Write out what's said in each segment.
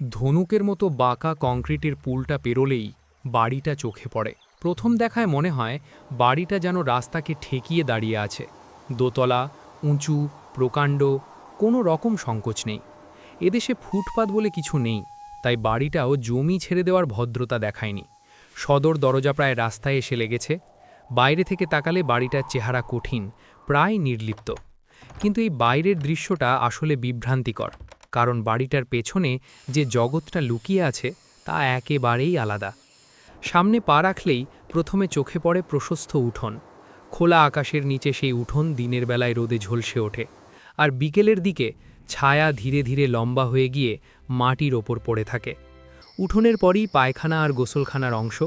ধনুকের মতো বাঁকা কংক্রিটের পুলটা পেরোলেই বাড়িটা চোখে পড়ে। প্রথম দেখায় মনে হয় বাড়িটা যেন রাস্তাকে ঠেকিয়ে দাঁড়িয়ে আছে। দোতলা, উঁচু, প্রকাণ্ড, কোনো রকম সংকোচ নেই। এদেশে ফুটপাত বলে কিছু নেই, তাই বাড়িটাও জমি ছেড়ে দেওয়ার ভদ্রতা দেখায়নি। সদর দরজা প্রায় রাস্তায় এসে লেগেছে। বাইরে থেকে তাকালে বাড়িটার চেহারা কঠিন, প্রায় নির্লিপ্ত। কিন্তু এই বাইরের দৃশ্যটা আসলে বিভ্রান্তিকর। কারণ বাড়িটার পেছনে যে জগৎটা লুকিয়ে আছে তা একেবারেই আলাদা। সামনে পা রাখলেই প্রথমে চোখে পড়ে প্রশস্ত উঠোন। খোলা আকাশের নিচে সেই উঠোন দিনের বেলায় রোদে ঝলসে ওঠে। আর বিকেলের দিকে ছায়া ধীরে ধীরে লম্বা হয়ে গিয়ে মাটির ওপর পড়ে থাকে। উঠোনের পরই পায়খানা আর গোসলখানার অংশ,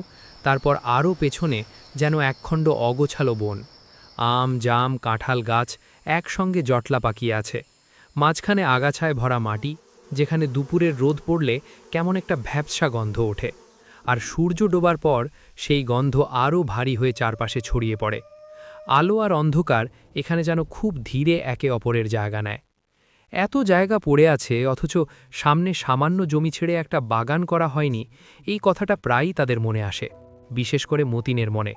তারপর আরও পেছনে যেন একখণ্ড অগোছালো বন। আম, জাম, কাঁঠাল গাছ একসঙ্গে জটলা পাকিয়ে আছে। মাঝখানে আগাছায় ভরা মাটি, যেখানে দুপুরের রোদ পড়লে কেমন একটা ভ্যাপসা গন্ধ ওঠে। আর সূর্য ডোবার পর সেই গন্ধ আরও ভারী হয়ে চারপাশে ছড়িয়ে পড়ে। আলো আর অন্ধকার এখানে যেন খুব ধীরে একে অপরের জায়গা নেয়। এত জায়গা পড়ে আছে, অথচ সামনে সামান্য জমি ছেড়ে একটা বাগান করা হয়নি, এই কথাটা প্রায়ই তাদের মনে আসে, বিশেষ করে মতিনের মনে।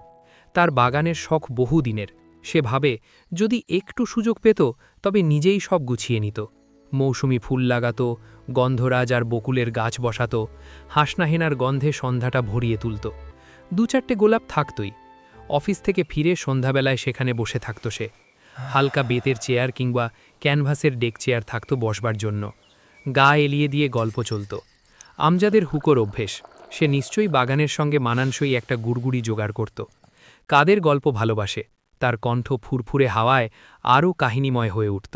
তার বাগানের শখ বহুদিনের। সে ভাবে, যদি একটু সুযোগ পেত, তবে নিজেই সব গুছিয়ে নিত। মৌসুমি ফুল লাগাত, গন্ধরাজ আর বকুলের গাছ বসাত, হাসনাহেনার গন্ধে সন্ধ্যাটা ভরিয়ে তুলত। দু চারটে গোলাপ থাকতই। অফিস থেকে ফিরে সন্ধ্যাবেলায় সেখানে বসে থাকত সে। হালকা বেতের চেয়ার কিংবা ক্যানভাসের ডেক চেয়ার থাকত বসবার জন্য। গা এলিয়ে দিয়ে গল্প চলত। আমজাদের হুকোর অভ্যেস, সে নিশ্চয়ই বাগানের সঙ্গে মানানসই একটা গুড়গুড়ি জোগাড় করত। কাদের গল্প ভালোবাসে? তার কণ্ঠ ফুরফুরে হাওয়ায় আরও কাহিনীময় হয়ে উঠত।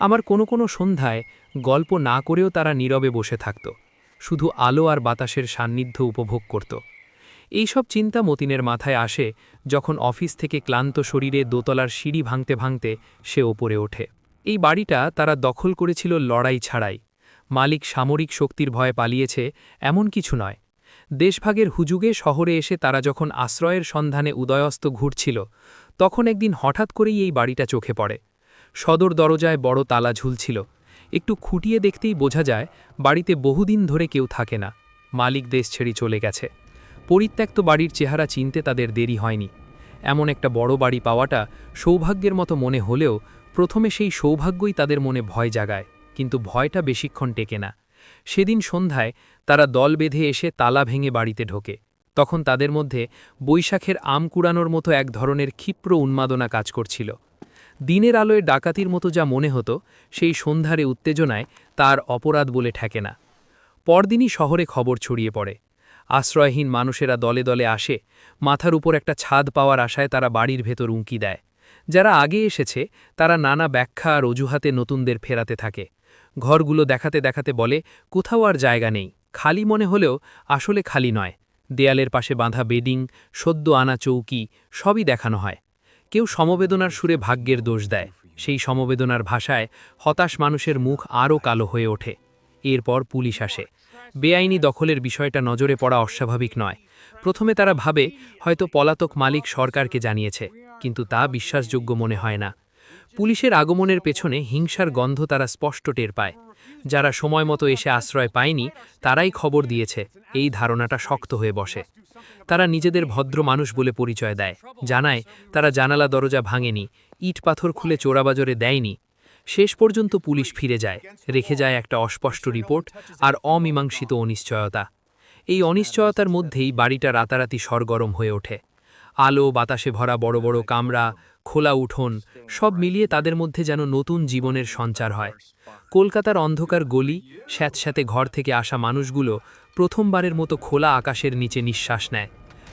আমার কোনো কোনো সন্ধ্যায় গল্প না করেও তারা নীরবে বসে থাকত, শুধু আলো আর বাতাসের সান্নিধ্য উপভোগ করত। এইসব চিন্তা মতিনের মাথায় আসে যখন অফিস থেকে ক্লান্ত শরীরে দোতলার সিঁড়ি ভাঙতে ভাঙতে সে ওপরে ওঠে। এই বাড়িটা তারা দখল করেছিল লড়াই ছাড়াই। মালিক সামরিক শক্তির ভয়ে পালিয়েছে এমন কিছু নয়। দেশভাগের হুজুগে শহরে এসে তারা যখন আশ্রয়ের সন্ধানে উদয়স্ত ঘুরছিল তখন একদিন হঠাৎ করেই এই বাড়িটা চোখে পড়ে। সদর দরজায় বড় তালা ঝুলছিল। একটু খুঁটিয়ে দেখতেই বোঝা যায়, বাড়িতে বহুদিন ধরে কেউ থাকে না। মালিক দেশ ছেড়ে চলে গেছে। পরিত্যক্ত বাড়ির চেহারা চিনতে তাদের দেরি হয়নি। এমন একটা বড় বাড়ি পাওয়াটা সৌভাগ্যের মতো মনে হলেও প্রথমে সেই সৌভাগ্যই তাদের মনে ভয় জাগায়, কিন্তু ভয়টা বেশিক্ষণ টেকে না। সেদিন সন্ধ্যায় তারা দল বেঁধে এসে তালা ভেঙে বাড়িতে ঢোকে। তখন তাদের মধ্যে বৈশাখের আম কুড়ানোর মতো এক ধরনের ক্ষিপ্র উন্মাদনা কাজ করছিল। দিনের আলোয় ডাকাতির মতো যা মনে হতো, সেই সন্ধ্যারে উত্তেজনায় তার অপরাধ বলে ঠেকে না। পরদিনই শহরে খবর ছড়িয়ে পড়ে। আশ্রয়হীন মানুষেরা দলে দলে আসে, মাথার উপর একটা ছাদ পাওয়ার আশায় তারা বাড়ির ভেতর উঁকি দেয়। যারা আগে এসেছে, তারা নানা ব্যাখ্যা আর অজুহাতে নতুনদের ফেরাতে থাকে। ঘরগুলো দেখাতে দেখাতে বলে, কোথাও আর জায়গা নেই। খালি মনে হলেও আসলে খালি নয়। দেয়ালের পাশে বাঁধা বেডিং, সদ্য আনা চৌকি, সবই দেখানো হয়। কেউ সমবেদনার সুরে ভাগ্যের দোষ দেয়। সেই সমবেদনার ভাষায় হতাশ মানুষের মুখ আরও কালো হয়ে ওঠে। এরপর পুলিশ আসে। বেআইনি দখলের বিষয়টা নজরে পড়া অস্বাভাবিক নয়। প্রথমে তারা ভাবে, হয়তো পলাতক মালিক সরকারকে জানিয়েছে, কিন্তু তা বিশ্বাসযোগ্য মনে হয় না। পুলিশের আগমনের পেছনে হিংসার গন্ধ তারা স্পষ্ট টের পায়। যারা সময় মতো এসে আশ্রয় পায়নি, তারাই খবর দিয়েছে, এই ধারণাটা শক্ত হয়ে বসে। তারা নিজেদের ভদ্র মানুষ বলে পরিচয় দেয়, জানায়, তারা জানালা দরজা ভাঙেনি, ইট পাথর খুলে চোরাবাজরে দেয়নি। শেষ পর্যন্ত পুলিশ ফিরে যায়, রেখে যায় একটা অস্পষ্ট রিপোর্ট আর অমীমাংসিত অনিশ্চয়তা। এই অনিশ্চয়তার মধ্যেই বাড়িটা রাতারাতি সরগরম হয়ে ওঠে। আলো, বাতাসে ভরা বড় বড় কামরা খোলা উঠোন, সব মিলিয়ে তাদের মধ্যে যেন নতুন জীবনের সঞ্চার হয়। কলকাতার অন্ধকার গলি, স্যাঁতস্যাঁতে ঘর থেকে আসা মানুষগুলো প্রথমবারের মতো খোলা আকাশের নিচে নিঃশ্বাস নেয়।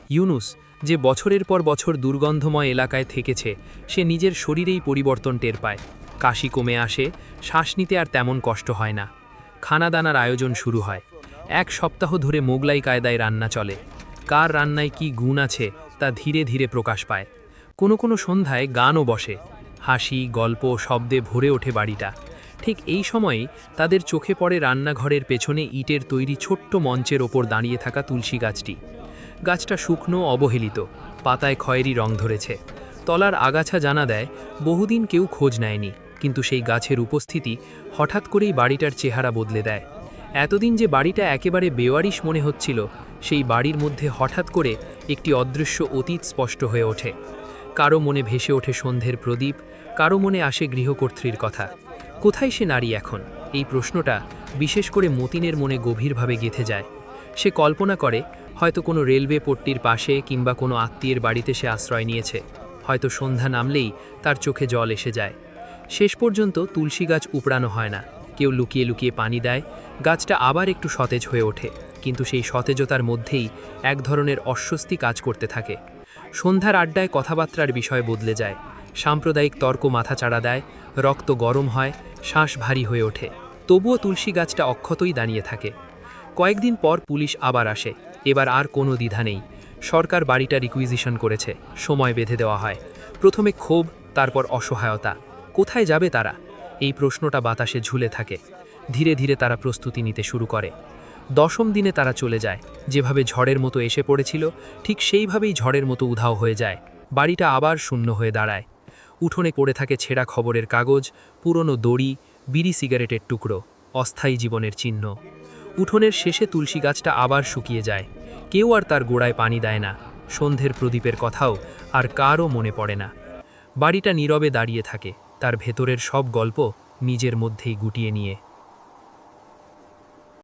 ইউনুস, যে বছরের পর বছর দুর্গন্ধময় এলাকায় থেকেছে, সে নিজের শরীরেই পরিবর্তন টের পায়। কাশি কমে আসে, শ্বাস নিতে আর তেমন কষ্ট হয় না। খানাদানার আয়োজন শুরু হয়। এক সপ্তাহ ধরে মোগলাই কায়দায় রান্না চলে। কার রান্নায় কি গুণ আছে, তা ধীরে ধীরে প্রকাশ পায়। কোনো কোনো সন্ধ্যায় গানও বসে, হাসি, গল্প, শব্দে ভরে ওঠে বাড়িটা। ঠিক এই সময়েই তাদের চোখে পড়ে রান্নাঘরের পেছনে ইটের তৈরি ছোট্ট মঞ্চের ওপর দাঁড়িয়ে থাকা তুলসী গাছটি। গাছটা শুকনো, অবহেলিত, পাতায় খয়েরি রং ধরেছে। তলার আগাছা জানা দেয়, বহুদিন কেউ খোঁজ নেয়নি, কিন্তু সেই গাছের উপস্থিতি হঠাৎ করেই বাড়িটার চেহারা বদলে দেয়। এতদিন যে বাড়িটা একেবারে বেওয়ারিশ মনে হচ্ছিল, সেই বাড়ির মধ্যে হঠাৎ করে একটি অদৃশ্য অতীত স্পষ্ট হয়ে ওঠে। কারও মনে ভেসে ওঠে সন্ধ্যের প্রদীপ, কারও মনে আসে গৃহকর্ত্রীর কথা। কোথায় সে নারী এখন? এই প্রশ্নটা বিশেষ করে মতিনের মনে গভীরভাবে গেঁথে যায়। সে কল্পনা করে, হয়তো কোনো রেলওয়ে পট্টির পাশে কিংবা কোনো আত্মীয়ের বাড়িতে সে আশ্রয় নিয়েছে। হয়তো সন্ধ্যা নামলেই তার চোখে জল এসে যায়। শেষ পর্যন্ত তুলসী গাছ উপড়ানো হয় না। কেউ লুকিয়ে লুকিয়ে পানি দেয়, গাছটা আবার একটু সতেজ হয়ে ওঠে। কিন্তু সেই সতেজতার মধ্যেই এক ধরনের অস্বস্তি কাজ করতে থাকে। সন্ধ্যার আড্ডায় কথাবার্তার বিষয় বদলে যায়। সাম্প্রদায়িক তর্ক মাথা চাড়া দেয়, রক্ত গরম হয়, শ্বাস ভারী হয়ে ওঠে। তবুও তুলসী গাছটা অক্ষতই দাঁড়িয়ে থাকে। কয়েকদিন পর পুলিশ আবার আসে। এবার আর কোনো দ্বিধা নেই। সরকার বাড়িটা রিকুইজিশন করেছে। সময় বেঁধে দেওয়া হয়। প্রথমে ক্ষোভ, তারপর অসহায়তা। কোথায় যাবে তারা? এই প্রশ্নটা বাতাসে ঝুলে থাকে। ধীরে ধীরে তারা প্রস্তুতি নিতে শুরু করে। দশম দিনে তারা চলে যায়। যেভাবে ঝড়ের মতো এসে পড়েছিল, ঠিক সেইভাবেই ঝড়ের মতো উধাও হয়ে যায়। বাড়িটা আবার শূন্য হয়ে দাঁড়ায়। উঠোনে পড়ে থাকে ছেঁড়া খবরের কাগজ, পুরনো দড়ি, বিড়ি সিগারেটের টুকরো, অস্থায়ী জীবনের চিহ্ন। উঠোনের শেষে তুলসী গাছটা আবার শুকিয়ে যায়। কেউ আর তার গোড়ায় পানি দেয় না। সন্ধ্যের প্রদীপের কথাও আর কারও মনে পড়ে না। বাড়িটা নীরবে দাঁড়িয়ে থাকে। তার ভেতরের সব গল্প নিজের মধ্যেই গুটিয়ে নিয়ে।